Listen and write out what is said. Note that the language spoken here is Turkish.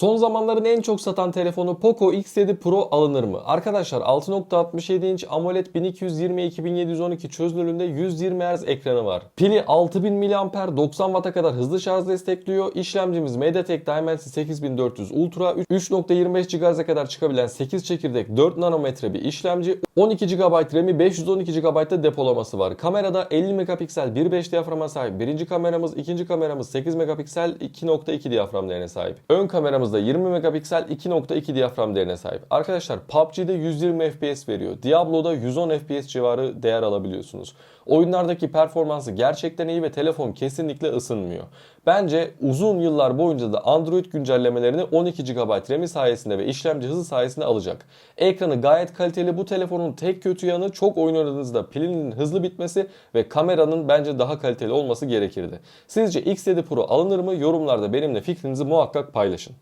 Son zamanların en çok satan telefonu Poco X7 Pro alınır mı? Arkadaşlar 6.67 inç AMOLED 1220x2712 çözünürlüğünde 120 Hz ekranı var. Pili 6000 mAh 90 Watt'a kadar hızlı şarj destekliyor. İşlemcimiz MediaTek Dimensity 8400 Ultra 3.25 GHz'e kadar çıkabilen 8 çekirdek 4 nanometre bir işlemci. 12 GB RAM'i 512 GB'da depolaması var. Kamerada 50 megapiksel 1.5 diyaframa sahip. Birinci kameramız, ikinci kameramız 8 megapiksel 2.2 diyafram değerine sahip. Ön kameramız da 20 megapiksel 2.2 diyafram değerine sahip. Arkadaşlar PUBG'de 120 FPS veriyor. Diablo'da 110 FPS civarı değer alabiliyorsunuz. Oyunlardaki performansı gerçekten iyi ve telefon kesinlikle ısınmıyor. Bence uzun yıllar boyunca da Android güncellemelerini 12 GB RAM'i sayesinde ve işlemci hızı sayesinde alacak. Ekranı gayet kaliteli. Bu telefonun tek kötü yanı çok oyun oynadığınızda pilinin hızlı bitmesi ve kameranın bence daha kaliteli olması gerekirdi. Sizce X7 Pro alınır mı? Yorumlarda benimle fikrinizi muhakkak paylaşın.